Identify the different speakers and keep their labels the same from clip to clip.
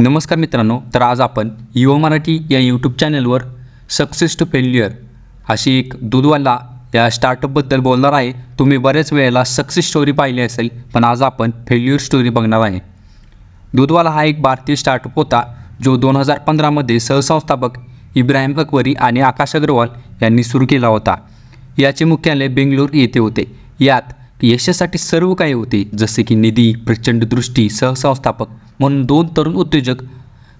Speaker 1: नमस्कार मित्रांनो तर आज आपण युवा मराठी या यूट्यूब चॅनलवर सक्सेस टू फेल्युअर अशी एक दूधवाला या स्टार्टअपबद्दल बोलणार आहे. तुम्ही बऱ्याच वेळेला सक्सेस स्टोरी पाहिली असेल पण आज आपण फेल्युअर स्टोरी बघणार आहे. दूधवाला हा एक भारतीय स्टार्टअप होता जो दोन हजार पंधरामध्ये सहसंस्थापक इब्राहिम अकबरी आणि आकाश अग्रवाल यांनी सुरू केला होता. याचे मुख्यालय बेंगलोर येथे होते. यात यशासाठी सर्व काही होते जसे की निधी प्रचंड दृष्टी सहसंस्थापक म्हणून दोन तरुण उद्योजक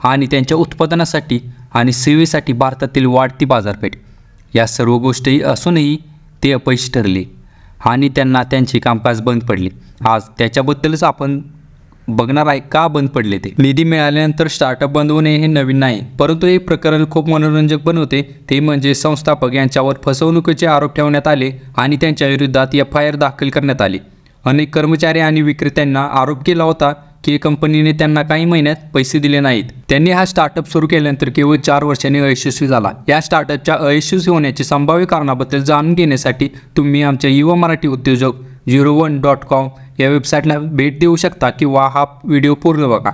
Speaker 1: आणि त्यांच्या उत्पादनासाठी आणि सेवेसाठी भारतातील वाढती बाजारपेठ. या सर्व गोष्टी असूनही ते अपयशी ठरले आणि त्यांना त्यांचे कामकाज बंद पडले. आज त्याच्याबद्दलच आपण बघणार आहे का बंद पडले ते. निधी मिळाल्यानंतर स्टार्टअप बंद होणे हे नवीन नाही परंतु हे प्रकरण खूप मनोरंजक बनवते. ते म्हणजे संस्थापक यांच्यावर फसवणुकीचे आरोप ठेवण्यात आले आणि त्यांच्या विरोधात एफ आय आर दाखल करण्यात आली. अनेक कर्मचारी आणि विक्रेत्यांना आरोप केला होता की कंपनीने त्यांना काही महिन्यात पैसे दिले नाहीत. त्यांनी हा स्टार्टअप सुरू केल्यानंतर केवळ चार वर्षांनी अयशस्वी झाला. या स्टार्टअपच्या अयशस्वी होण्याचे संभाव्य कारणाबद्दल जाणून घेण्यासाठी तुम्ही आमच्या युवा मराठी उद्योजक झिरो वन डॉट कॉम या वेबसाईटला भेट देऊ शकता किंवा हा व्हिडिओ पूर्ण बघा.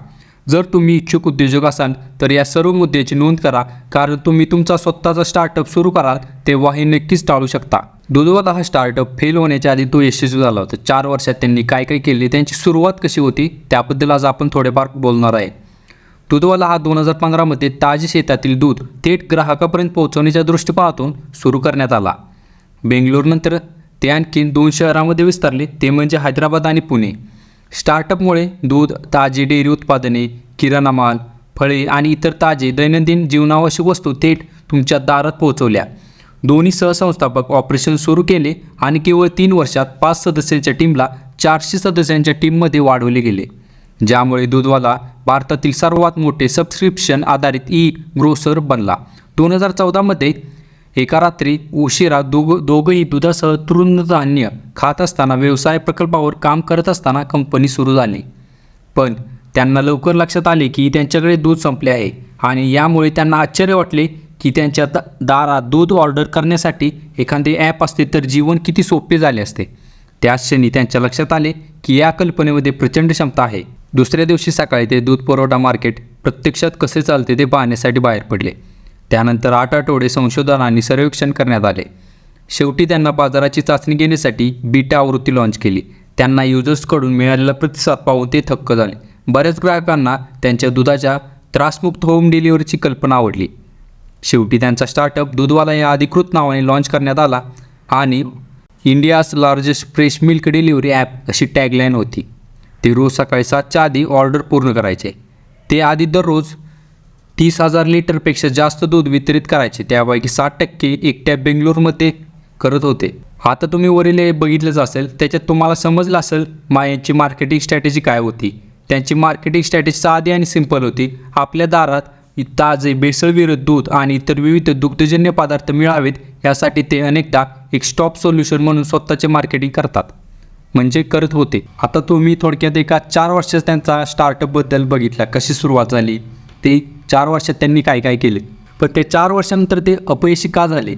Speaker 1: जर तुम्ही इच्छुक उद्योजक असाल तर या सर्व मुद्द्याची नोंद करा. कारण तुम्ही तुमचा स्वतःचा स्टार्टअप सुरू कराल तेव्हा हे नक्कीच टाळू शकता. दुधवत हा स्टार्टअप फेल होण्याच्या आधी तो यशस्वी झाला होता. चार वर्षात त्यांनी काय काय केले त्यांची सुरुवात कशी होती त्याबद्दल आज आपण थोडेफार बोलणार आहे. दुधवाला हा दोन हजार पंधरामध्ये ताजे शेतातील दूध थेट ग्राहकापर्यंत पोहोचवण्याच्या दृष्टिकोनातून सुरू करण्यात आला. बेंगलोरनंतर ते आणखीन दोन शहरामध्ये विस्तारले. ते म्हणजे हैदराबाद आणि पुणे. स्टार्टअपमुळे दूध ताजी डेअरी उत्पादने किराणा माल फळे आणि इतर ताजे दैनंदिन जीवनावश्यक वस्तू थेट तुमच्या दारात पोहोचवल्या. दोन्ही सहसंस्थापक ऑपरेशन सुरू केले आणि केवळ तीन वर्षात पाच सदस्यांच्या टीमला चारशे सदस्यांच्या टीममध्ये वाढवले गेले. ज्यामुळे दूधवाला भारतातील सर्वात मोठे सबस्क्रिप्शन आधारित ई ग्रोसर बनला. दोन हजार चौदामध्ये एका रात्री उशिरा दोघ दोघंही दुधासह तृणधान्य खात असताना व्यवसाय प्रकल्पावर काम करत असताना कंपनी सुरू झाली. पण त्यांना लवकर लक्षात आले की त्यांच्याकडे दूध संपले आहे आणि यामुळे त्यांना आश्चर्य वाटले की त्यांच्या दा दारात दूध ऑर्डर करण्यासाठी एखादे ॲप असते तर जीवन किती सोपे झाले असते. त्याच क्षणी त्यांच्या लक्षात आले की या कल्पनेमध्ये प्रचंड क्षमता आहे. दुसऱ्या दिवशी सकाळी ते दूध पुरवठा मार्केट प्रत्यक्षात कसे चालते ते पाहण्यासाठी बाहेर पडले. त्यानंतर आठ आठवडे संशोधन आणि सर्वेक्षण करण्यात आले. शेवटी त्यांना बाजाराची चाचणी घेण्यासाठी बीटा आवृत्ती लॉन्च केली. त्यांना युजर्सकडून मिळालेला प्रतिसाद पाहून ते थक्क झाले. बऱ्याच ग्राहकांना त्यांच्या दुधाच्या त्रासमुक्त होम डिलिव्हरीची कल्पना आवडली. शेवटी त्यांचा स्टार्टअप दूधवाला या अधिकृत नावाने लॉन्च करण्यात आला आणि India's largest fresh milk delivery app अशी टॅगलाईन होती. ते रोज सकाळी सातच्या आधी ऑर्डर पूर्ण करायचे. ते आधी दररोज तीस हजार लिटरपेक्षा जास्त दूध वितरित करायचे त्यापैकी साठ टक्के एकट्या बेंगलोरमध्ये करत होते. आता तुम्ही वरील हे बघितलंच असेल त्याच्यात तुम्हाला समजलं असेल मायांची मार्केटिंग स्ट्रॅटेजी काय होती. त्यांची मार्केटिंग स्ट्रॅटेजी साधी आणि सिंपल होती. आपल्या दारात ताजे बेसळविरत दूध आणि इतर विविध दुग्धजन्य पदार्थ मिळावेत यासाठी ते अनेकदा एक स्टॉप सोल्युशन म्हणून स्वतःचे मार्केटिंग करतात. म्हणजे करत होते. आता तुम्ही थोडक्यात एका चार वर्षात त्यांचा स्टार्टअपबद्दल बघितला कशी सुरुवात झाली? ते चार वर्षात त्यांनी काय काय केले? पण ते चार वर्षानंतर ते अपयशी का झाले?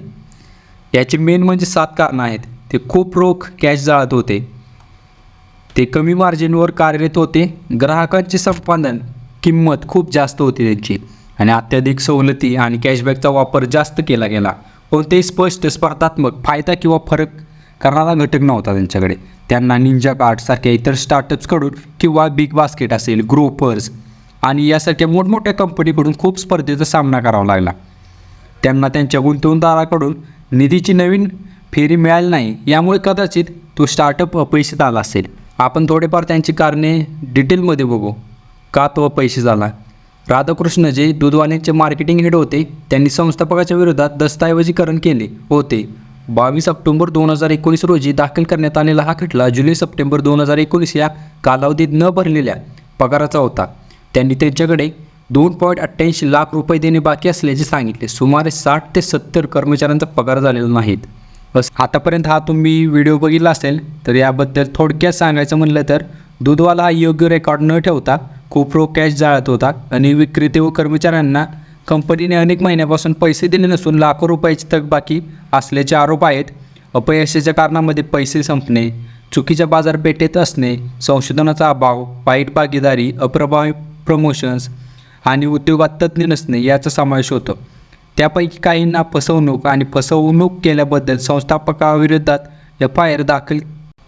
Speaker 1: याचे मेन म्हणजे सात कारणं आहेत. ते खूप रोख कॅश जाळत होते. ते कमी मार्जिनवर कार्यरत होते. ग्राहकांचे संपादन किंमत खूप जास्त होती त्यांची. आणि अत्याधिक सवलती आणि कॅशबॅकचा वापर जास्त केला गेला. कोणतेही स्पष्ट स्पर्धात्मक फायदा किंवा फरक करणारा घटक नव्हता त्यांच्याकडे. त्यांना निंजा कार्डसारख्या इतर स्टार्टअप्सकडून किंवा बिग बास्केट असेल ग्रोपर्स आणि यासारख्या मोठमोठ्या कंपनीकडून खूप स्पर्धेचा सामना करावा लागला. त्यांना त्यांच्या गुंतवणूकदाराकडून निधीची नवीन फेरी मिळाली नाही यामुळे कदाचित तो स्टार्टअप अपयशात आला असेल. आपण थोडेफार त्यांची कारणे डिटेलमध्ये बघू. का तो अपयशी झाला? राधाकृष्ण जे दूधवाल्यांचे मार्केटिंग हेड होते त्यांनी संस्थापकाच्या विरोधात दस्तऐवजीकरण केले होते. बावीस ऑक्टोबर दोन हजार एकोणीस रोजी दाखल करण्यात आलेला हा खटला जुलै सप्टेंबर दोन हजार एकोणीस या कालावधीत न भरलेल्या पगाराचा होता. त्यांनी त्यांच्याकडे दोन पॉईंट अठ्ठ्याऐंशी लाख रुपये देणे बाकी असल्याचे सांगितले. सुमारे साठ ते सत्तर कर्मचाऱ्यांचा पगार झालेला नाहीत बस आतापर्यंत हा तुम्ही व्हिडिओ बघितला असेल तर याबद्दल थोडक्यात सांगायचं म्हणलं तर दूधवाला हा योग्य रेकॉर्ड न ठेवता खूप रोख कॅश जाळत होता आणि विक्रेते व कर्मचाऱ्यांना कंपनीने अनेक महिन्यापासून पैसे दिले नसून लाखो रुपयाची थकबाकी असल्याचे आरोप आहेत. अपयशाच्या कारणामध्ये पैसे संपणे चुकीच्या बाजारपेठेत असणे संशोधनाचा अभाव वाईट भागीदारी अप्रभावी प्रमोशन्स आणि उद्योगात तज्ज्ञ नसणे याचा समावेश होतो. त्यापैकी काहींना फसवणूक आणि फसवणूक केल्याबद्दल संस्थापकाविरोधात एफ आय आर दाखल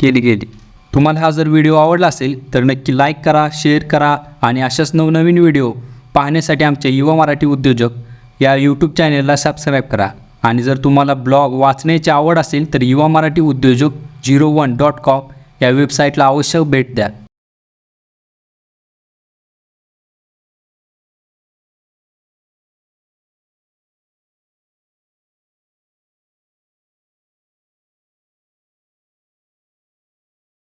Speaker 1: केली गेली. तुम्हाला हा जर व्हिडिओ आवडला असेल तर नक्की लाईक करा शेअर करा आणि अशाच नवनवीन व्हिडिओ पाहण्यासाठी आमचे युवा मराठी उद्योजक या यूट्यूब चॅनेलला सबस्क्राईब करा. आणि जर तुम्हाला ब्लॉग वाचण्याची आवड असेल तर युवा मराठी उद्योजक झिरो वन डॉट कॉम या वेबसाईटला अवश्य भेट द्या.